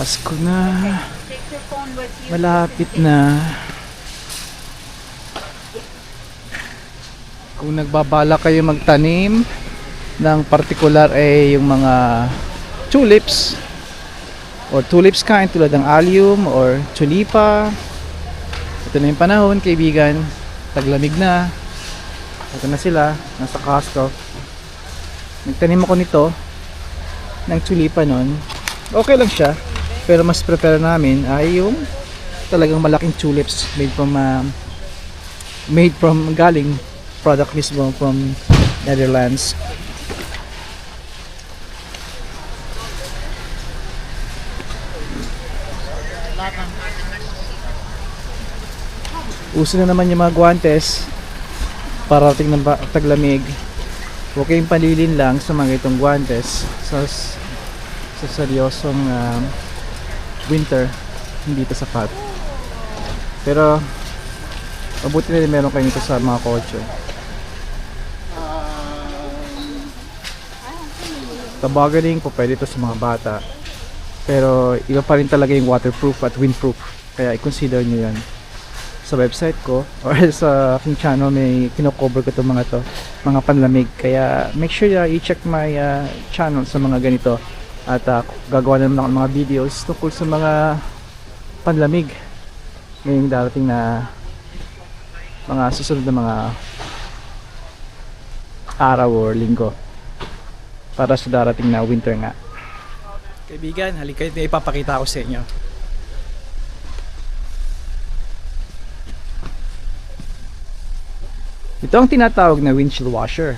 Pasko na. Malapit na. Kung nagbabala kayo magtanim ng partikular ay yung mga tulips or tulips kind tulad ng allium or tulipa. Ito na yung panahon, kaibigan. Taglamig na. Ito na sila, nasa Costco. Nagtanim ako nito ng tulipa nun. Okay lang siya. Pero mas prepare namin ay yung talagang malaking tulips made from um, made from galing product mismo from Netherlands. Uso na naman yung mga guantes parating ng ba- taglamig. Huwag kayong palilin lang sa mga itong guantes sa, sa seryosong um, winter. Hindi ito sapat. Pero mabuti na rin meron kayo nito sa mga kotse. Tobogganing po pwede ito sa mga bata. Pero iba pa rin talaga yung waterproof at windproof. Kaya i-consider nyo yan sa website ko or sa aking channel may kinocover ko itong mga to mga panlamig kaya make sure na i-check my uh, channel sa mga ganito at uh, gagawa na naman ako ng mga videos tungkol sa mga panlamig ngayong darating na mga susunod na mga araw or linggo para sa darating na winter nga kaibigan halika may ipapakita ko sa inyo Ito ang tinatawag na windshield washer.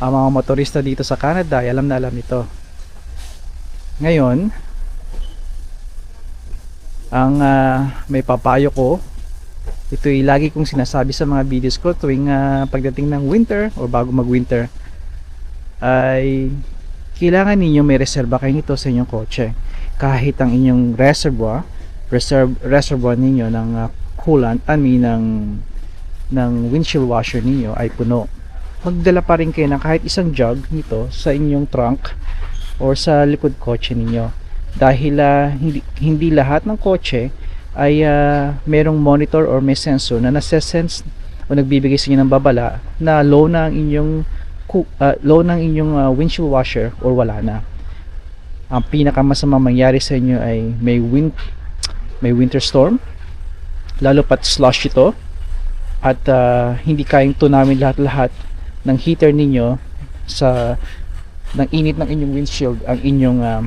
Ang mga motorista dito sa Canada ay alam na alam ito. Ngayon, ang ah, may papayo ko, ito ay lagi kong sinasabi sa mga videos ko tuwing ah, pagdating ng winter o bago mag-winter ay kailangan ninyo may reserba kayo nito sa inyong kotse. Kahit ang inyong reservoir, reserve, reservoir ninyo ng ah, coolant, I mean ng ng windshield washer ninyo ay puno. Magdala pa rin kayo ng kahit isang jug nito sa inyong trunk or sa likod kotse ninyo. Dahil ah, hindi, hindi lahat ng kotse ay ah, merong monitor or may sensor na nasa-sense o nagbibigay sa inyo ng babala na low na ang inyong ah, low ang inyong ah, windshield washer or wala na. Ang pinakamasama mangyari sa inyo ay may wind may winter storm lalo pat slush ito at ah, hindi kayang tunawin lahat-lahat ng heater ninyo sa ng init ng inyong windshield ang inyong um,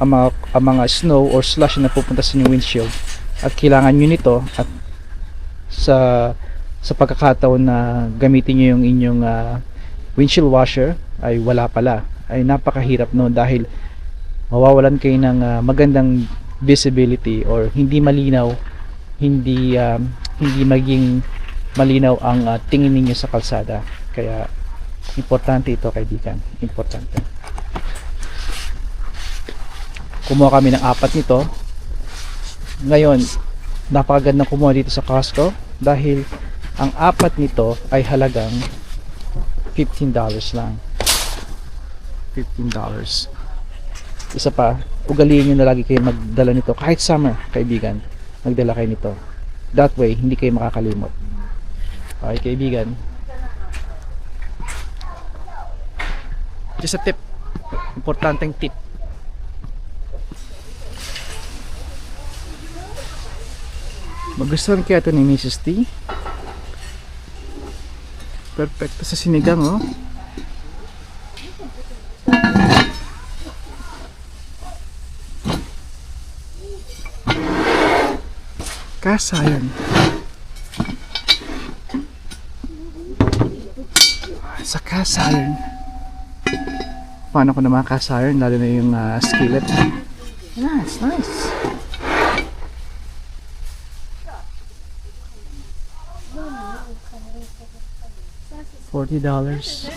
ang mga, ang mga snow or slush na pupunta sa inyong windshield at kailangan nyo nito at sa sa pagkakataon na gamitin nyo yung inyong ah, windshield washer ay wala pala ay napakahirap no dahil mawawalan kayo ng ah, magandang visibility or hindi malinaw hindi um, hindi maging malinaw ang uh, tingin ninyo sa kalsada. Kaya importante ito kaibigan, importante. Kumuha kami ng apat nito. Ngayon, napakagandang kumuha dito sa Costco dahil ang apat nito ay halagang $15 lang. $15. Isa pa, ugaliin nyo na lagi kayo magdala nito kahit summer, kaibigan magdala kayo nito. That way, hindi kayo makakalimot. Okay, kaibigan. Just a tip. Importanteng tip. Magustuhan kaya ito ni Mrs. T. Perfecto sa sinigang, oh. Kasayan. Sa kasayan. Paano ko naman kasayan? Lalo na yung uh, skillet. Nice, nice. Forty dollars.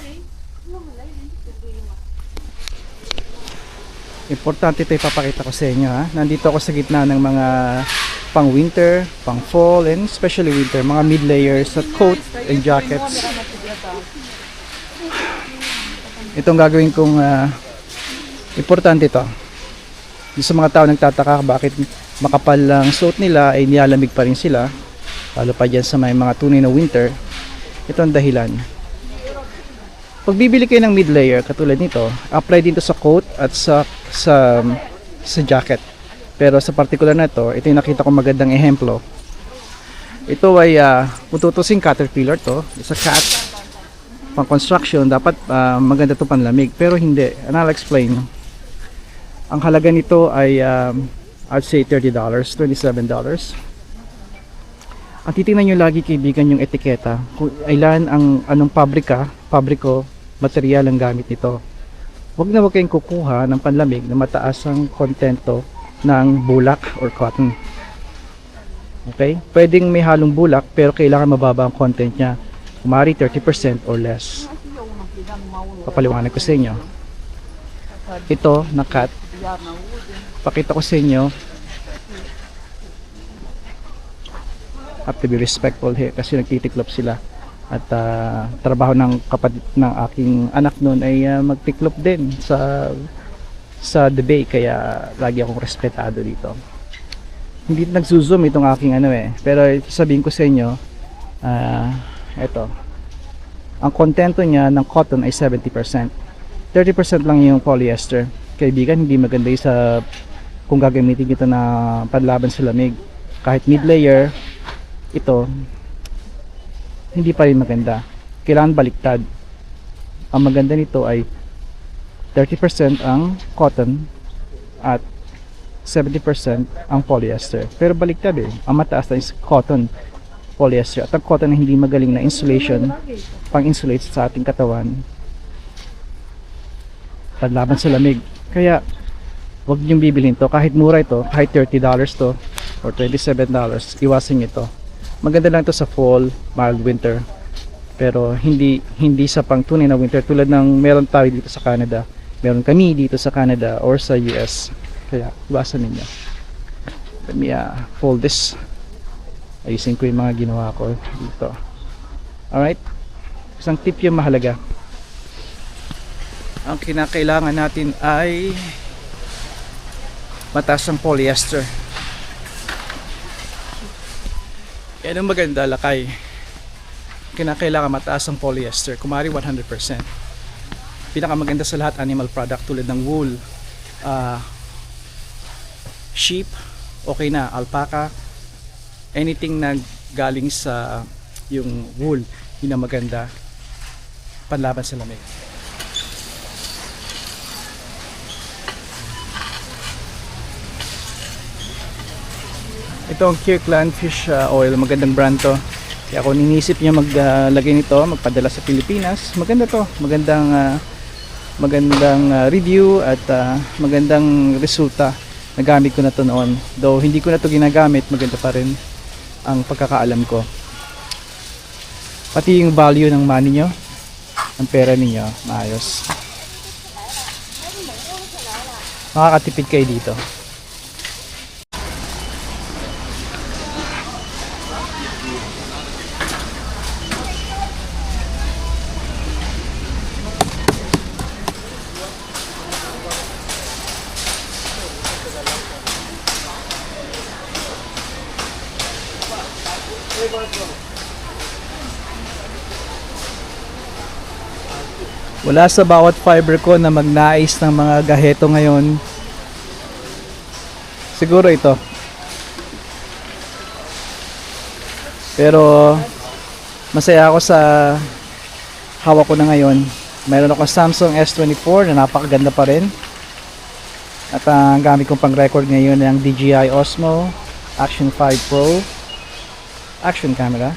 Importante ito ipapakita ko sa inyo ha. Nandito ako sa gitna ng mga pang winter, pang fall, and especially winter, mga mid layers at coat and jackets. Itong gagawin kong ah, importante ito. Sa mga tao nagtataka bakit makapal lang suot nila ay nilalamig pa rin sila. Lalo pa dyan sa may mga tunay na winter. Ito ang dahilan. Pag bibili kayo ng mid layer katulad nito, apply dito sa coat at sa sa sa jacket. Pero sa particular na ito, ito yung nakita ko magandang ehemplo. Ito ay uh, pututusin caterpillar to. It's a cat. Pang construction, dapat ah, maganda to panlamig. Pero hindi. And I'll explain. Ang halaga nito ay um, I'd say $30, $27. Ang titingnan nyo lagi kaibigan yung etiketa. Kung ilan ang anong pabrika, pabriko, material ang gamit nito. Huwag na huwag kayong kukuha ng panlamig na mataas ang kontento ng bulak or cotton. Okay? Pwedeng may halong bulak pero kailangan mababa ang content niya. Kumari 30% or less. Papaliwanag ko sa inyo. Ito, na cut. Pakita ko sa inyo. Have to be respectful here kasi nagtitiklop sila. At ah, trabaho ng kapatid ng aking anak noon ay ah, magtiklop din sa sa debate kaya lagi akong respetado dito hindi nagzo-zoom itong aking ano eh. Pero sabihin ko sa inyo, ah, eto. Ang kontento niya ng cotton ay 70%. 30% lang yung polyester. Kaibigan, hindi maganda yung sa kung gagamitin ito na panlaban sa lamig. Kahit mid layer, ito hindi pa rin maganda. Kailangan baliktad. Ang maganda nito ay 30% ang cotton at 70% ang polyester. Pero baliktad eh. Ang mataas na cotton polyester. At ang cotton na hindi magaling na insulation, pang-insulate sa ating katawan, panlaban sa lamig. Kaya, wag niyong bibilhin to. Kahit mura ito, kahit $30 to, or $27, iwasan niyo ito. Maganda lang to sa fall, mild winter. Pero hindi hindi sa pang tunay na winter tulad ng meron tayo dito sa Canada. Meron kami dito sa Canada or sa US. Kaya iwasan ninyo. Let me uh, fold this. Ayusin ko yung mga ginawa ko dito. Alright? Isang tip yung mahalaga. Ang kinakailangan natin ay mataas ang polyester. Yan ang maganda lakay. Kinakailangan mataas ang polyester. Kumari 100%. Pinakamaganda sa lahat animal product tulad ng wool. Ah sheep, okay na, alpaca, anything na galing sa yung wool, yun ang maganda panlaban sa lamig. Ito ang Kirkland Fish uh, Oil, magandang brand to. Kaya ako ninisip niya maglagay nito, magpadala sa Pilipinas. Maganda to, magandang uh, magandang uh, review at uh, magandang resulta nagamit ko na to noon. Though hindi ko na to ginagamit, maganda pa rin ang pagkakaalam ko. Pati yung value ng money nyo, ng pera ninyo, maayos. Makakatipid kayo dito. Wala sa bawat fiber ko na magnais ng mga gaheto ngayon. Siguro ito. Pero masaya ako sa hawak ko na ngayon. Meron ako Samsung S24 na napakaganda pa rin. At ang gamit kong pang record ngayon ay ang DJI Osmo Action 5 Pro action camera.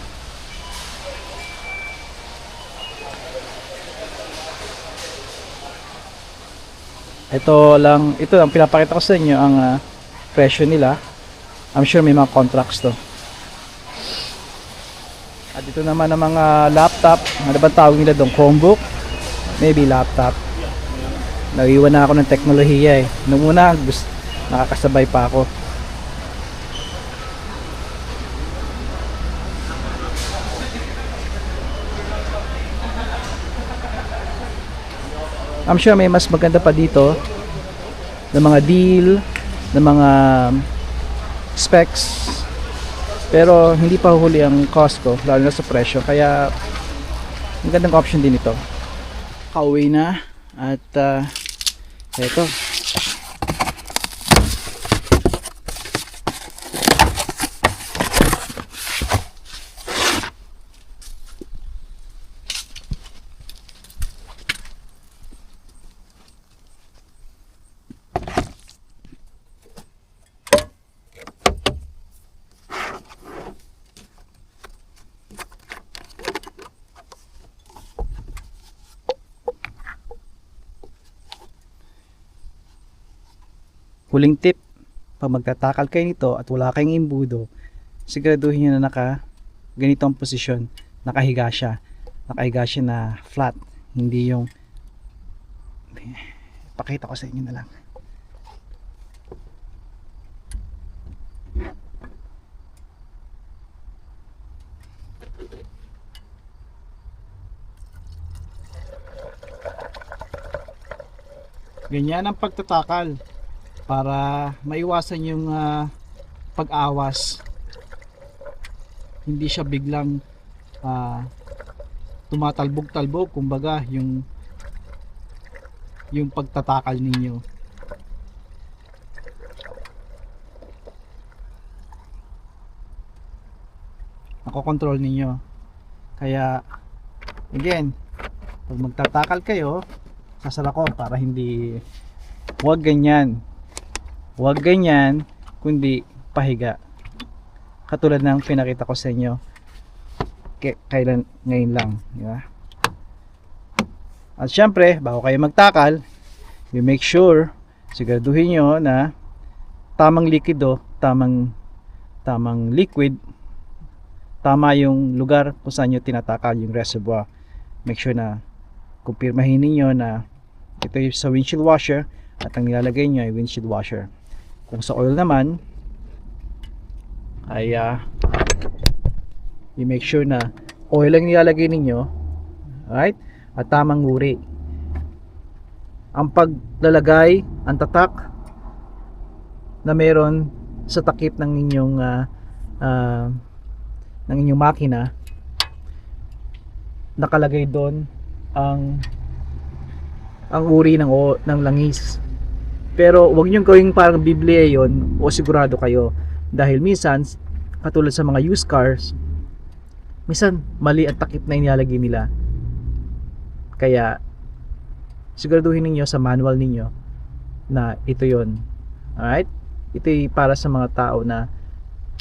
Ito lang, ito ang pinapakita ko sa inyo ang ah, presyo nila. I'm sure may mga contracts to. At dito naman ang mga laptop, ano ba tawag nila doon? Chromebook? Maybe laptop. Naiwan na ako ng teknolohiya eh. Nung una, gusto, nakakasabay pa ako. I'm sure may mas maganda pa dito ng mga deal ng mga specs. Pero hindi pa huli ang cost ko lalo na sa presyo. Kaya ang gandang option din ito. Kauwi na. At uh, eto huling tip pag magtatakal kayo nito at wala kayong imbudo siguraduhin nyo na naka ganito ang posisyon. Nakahiga siya. Nakahiga siya na flat. Hindi yung pakita ko sa inyo na lang. Ganyan ang pagtatakal para maiwasan yung ah, pag-awas. Hindi siya biglang ah, tumatalbog-talbog kumbaga yung yung pagtatakal ninyo. Nakokontrol ninyo. Kaya again pag magtatakal kayo sasara ko para hindi huwag ganyan huwag ganyan kundi pahiga. Katulad ng pinakita ko sa inyo kailan ngayon lang di ba? At syempre bago kayo magtakal you make sure siguraduhin nyo na tamang likido tamang tamang liquid tama yung lugar kung saan nyo tinatakal yung reservoir. Make sure na kumpirmahin ninyo na ito yung sa windshield washer at ang nilalagay nyo ay windshield washer kung sa oil naman ay ah, you make sure na oil ang nilalagay ninyo right? At tamang uri. Ang paglalagay ang tatak na meron sa takip ng inyong ah, ah, ng inyong makina nakalagay doon ang ang uri ng o, ng langis pero wag niyo gawing parang biblia yon o sigurado kayo. Dahil minsan katulad sa mga used cars minsan mali ang takip na inilalagay nila. Kaya siguraduhin ninyo sa manual ninyo na ito yon alright? Ito para sa mga tao na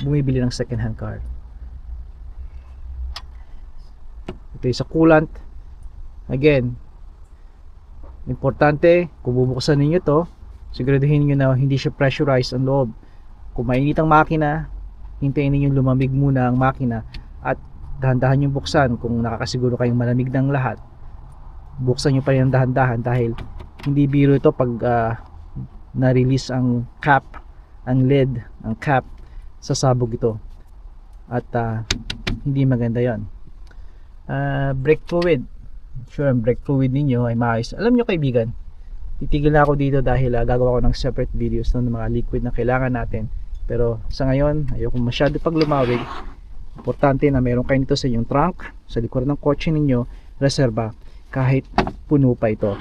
bumibili ng second hand car. Ito ay sa coolant. Again importante kung bubuksan ninyo to siguraduhin niyo na hindi siya pressurized ang loob. Kung mainit ang makina hintayin niyo lumamig muna ang makina at dahan-dahan yung buksan. Kung nakakasiguro kayong malamig ng lahat buksan nyo pa rin ng dahan-dahan dahil hindi biro ito pag ah, na-release ang cap ang lid ang cap sasabog ito. At ah, hindi maganda yon. Uh, brake fluid. Sure ang brake fluid ninyo ay maayos. Alam nyo kaibigan titigil na ako dito dahil ah, gagawa ko ng separate videos ng mga liquid na kailangan natin. Pero sa ngayon ayoko masyado pag lumawig. Importante na meron kayo nito sa inyong trunk sa likod ng kotse ninyo reserva kahit puno pa ito.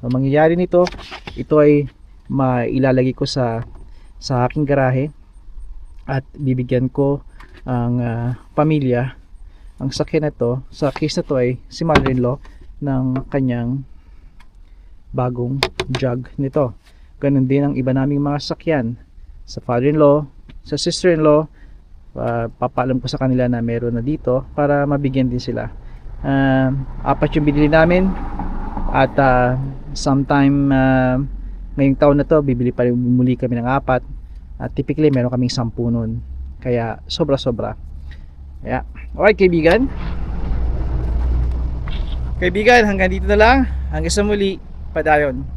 So mangyayari nito ito ay mailalagay ko sa sa aking garahe at bibigyan ko ang ah, pamilya. Ang sakyan na to sa case na to ay si mother-in-law ng kanyang bagong jug nito. Ganun din ang iba naming mga sakyan. Sa father-in-law sa sister-in-law uh, papaalam ko sa kanila na meron na dito para mabigyan din sila. Uh, apat yung binili namin at uh, sometime uh, ngayong taon na to bibili pa rin muli kami ng apat at typically meron kaming sampu nun. Kaya sobra sobra kaya alright kaibigan. Kaibigan hanggang dito na lang. Hanggang sa muli padayon